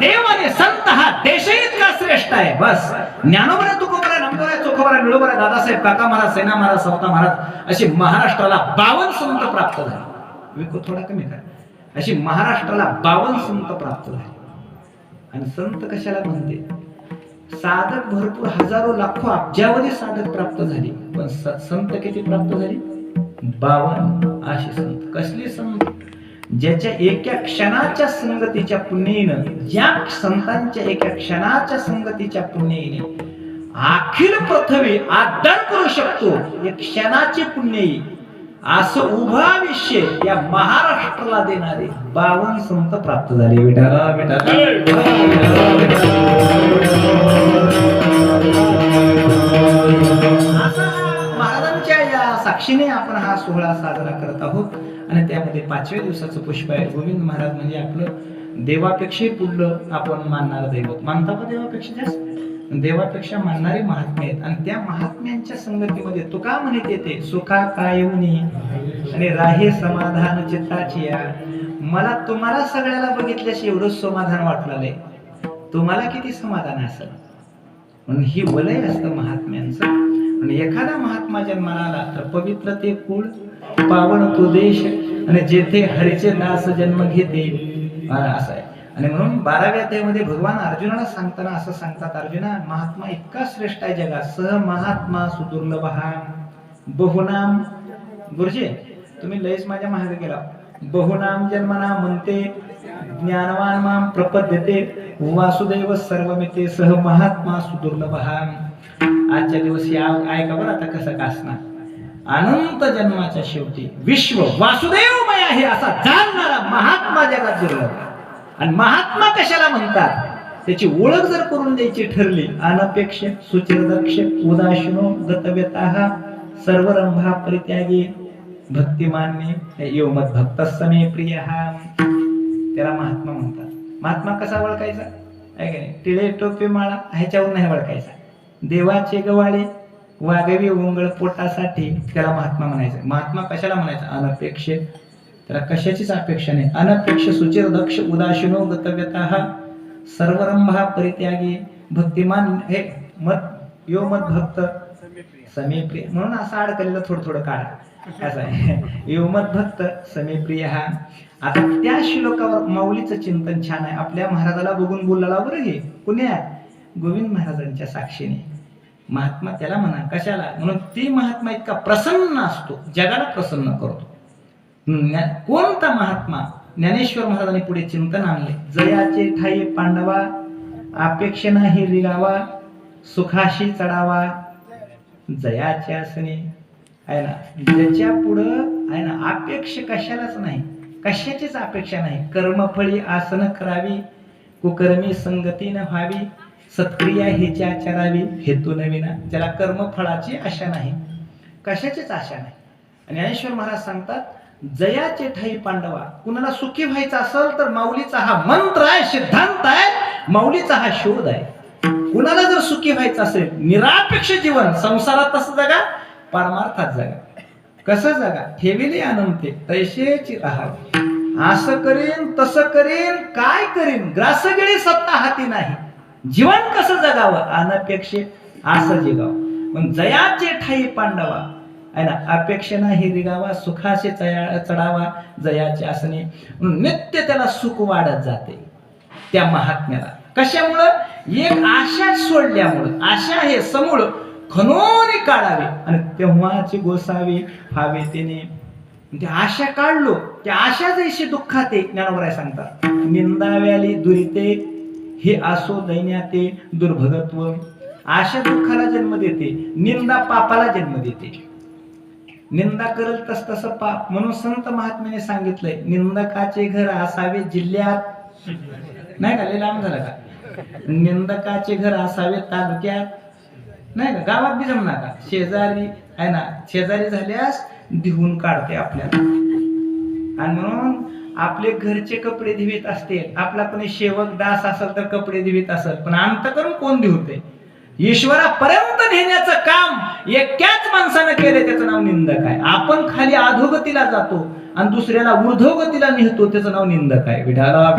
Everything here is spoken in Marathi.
देव आणि संत हा देशही इतका श्रेष्ठ आहे बस ज्ञानोबरा तुकोबरा नंबरा चोखोबरा मिळोबरा दादासाहेब काका महाराज सेना महाराज सवता महाराज अशी महाराष्ट्राला बावन संत प्राप्त झाले विको थोडा कमी करा अशी महाराष्ट्राला बावन संत प्राप्त झाले आणि संत कशाला म्हणते साधक भरपूर हजारो लाखो अब्जावधी साधक प्राप्त झाली पण स- संत किती प्राप्त झाली बावन अशी संत कसली संत ज्याच्या एका क्षणाच्या संगतीच्या पुण्येनं ज्या संतांच्या एका क्षणाच्या संगतीच्या पुण्येने अखिल पृथ्वी आदर करू शकतो या क्षणाचे पुण्यई. असं उभा विषय या महाराष्ट्राला देणारे बावन संत प्राप्त झाले. बेटा असा महाराजांच्या या साक्षीने आपण हा सोहळा साजरा करत आहोत. यामध्ये पाचव्या दिवसाचं पुष्प आहे गोविंद महाराज म्हणजे आपलं देवापेक्षाही पुढलं आपण मानणारं दैवत. मानता का देवापेक्षा जास्त? देवापेक्षा मानणारे महात्मे आहेत. आणि त्या महात्म्यांच्या संगतीमध्ये तुका म्हणत येते? सुखा कायवनी आणि राहे समाधान चित्ताची या. मला तुम्हाला सगळ्याला बघितल्याशी एवढंच समाधान वाटलं तुम्हाला किती समाधान असेल? म्हणून ही वलय असतं महात्म्यांचं. आणि एखादा महात्मा जन्माला आला तर पवित्र ते कुळ पावन तो देश आणि जेथे हरीचे दास जन्म घेते. असं आहे. आणि म्हणून बाराव्या अध्यायामध्ये भगवान अर्जुनाला सांगताना असं सांगतात अर्जुना महात्मा इतका श्रेष्ठ आहे जगात. सह महात्मा सुदुर्लभ हा बहुनाम गुरुजी तुम्ही लयच माझ्या मागे गेला. बहुनाम जन्मना म्हणते ज्ञानवान माम प्रपद्यते. वासुदेव सर्वमिते सह महात्मा सुदुर्लभ हा आजच्या दिवशी आ- ऐका बरं आता कसं कासणार अनंत जन्माच्या शेवटी विश्व वासुदेवमय आहे असा जाणणारा महात्मा जगात दुर्लभ आणि महात्मा कशाला म्हणतात? त्याची ओळख जर करून द्यायची ठरली अनपेक्ष सुचिरदक्ष उदासीनो गतव्यता सर्व रंभा परित्यागी भक्तिमान्य योमत भक्त प्रिय. हा त्याला महात्मा म्हणतात. महात्मा कसा ओळखायचा? आहे का नाही? टिळे टोपे माळा ह्याच्यावर नाही ओळखायचा. देवाचे गवाळे वागवी उंगळ पोटासाठी त्याला महात्मा म्हणायचं. महात्मा कशाला म्हणायचा? अनपेक्ष. त्याला कशाचीच अपेक्षा नाही. अनपेक्ष सुचिर दक्ष उदासीनो गतव्यता सर्वरंभा परित्यागी भक्तिमान हे मत यो मत भक्त समीप्रिय. म्हणून असं अडकलेलं थोडं थोडं काढा. असं आहे. यो मत भक्त समीप्रिय. हा आता त्या श्लोकावर माऊलीचं चिंतन छान आहे. आपल्या महाराजाला बघून बोलला बरं हे. कुण्या? गोविंद महाराजांच्या साक्षीने. महात्मा त्याला म्हणा कशाला? म्हणून ती महात्मा इतका प्रसन्न असतो जगाला प्रसन्न करतो. कोणता महात्मा? ज्ञानेश्वर महाराजांनी पुढे चिंतन आणले. जयाचे ठाई पांडवा अपेक्ष नाही रिगावा सुखाशी चढावा. जयाचे असणे. आहे ना ज्याच्या पुढं आहे ना अपेक्ष कशालाच नाही. कशाचीच अपेक्षा नाही. कर्मफळी आसन करावी कुकर्मी संगती न व्हावी. सत्क्रिया हेची आचरावी हेतू नवीना ज्याला कर्मफळाची आशा नाही. कशाचीच आशा नाही. आणि ज्ञानेश्वर महाराज सांगतात जयाचे ठाई पांडवा कुणाला सुखी व्हायचं असेल तर माऊलीचा हा मंत्र आहे सिद्धांत आहे माऊलीचा हा शोध आहे. कुणाला जर सुखी व्हायचं असेल निरापेक्ष जीवन संसारात तसं जगा परमार्थात जगा. कसं जगा? ठेविले अनंते तैसेची राहावे. असं करीन तसं करीन काय करीन? ग्रासगिरी सत्ता हाती नाही. जीवन कसं जगावं? अनपेक्षे असं जिगाव. पण जयाचे ठाई पांडवा आहे ना अपेक्षा नाही रिगावा सुखाचे चया चढावा जयाचे असणे नित्य त्याला सुख वाढत जाते. त्या महात्म्याला. कशामुळं? एक आशा सोडल्यामुळं. आशा हे समूळ खनोने काढावे आणि तेव्हाची गोसावे व्हावे तिने. ते आशा काढलो. त्या आशा जैशी दुःखात ज्ञानवराय सांगतात. निंदाव्याली दुरिते हे असो दैन्याते दुर्भगत्व. आशा दुःखाला जन्म देते निंदा पापाला जन्म देते. निंदा करल तस तस पाप म्हणून संत महात्म्याने सांगितलंय निंदकाचे घर असावे जिल्ह्यात. नाही का? लय लांब झालं का? निंदकाचे घर असावे तालुक्यात. नाही का? गावात बी जमणार का? शेजारी आहे ना? शेजारी झाल्यास दिहून काढते आपल्याला. आणि म्हणून आपले घरचे कपडे दिवीत असतील आपला कोणी सेवक दास असेल तर कपडे धुवीत असेल. पण अंत करून कोण धुवते ईश्वरापर्यंत नेण्याचं काम एक्याच माणसानं केलं त्याचं नाव निंदक आहे. आपण खाली अधोगतीला जातो आणि दुसऱ्याला ऊर्ध्वगतीला नेहतो त्याचं नाव निंदक आहे. विठाला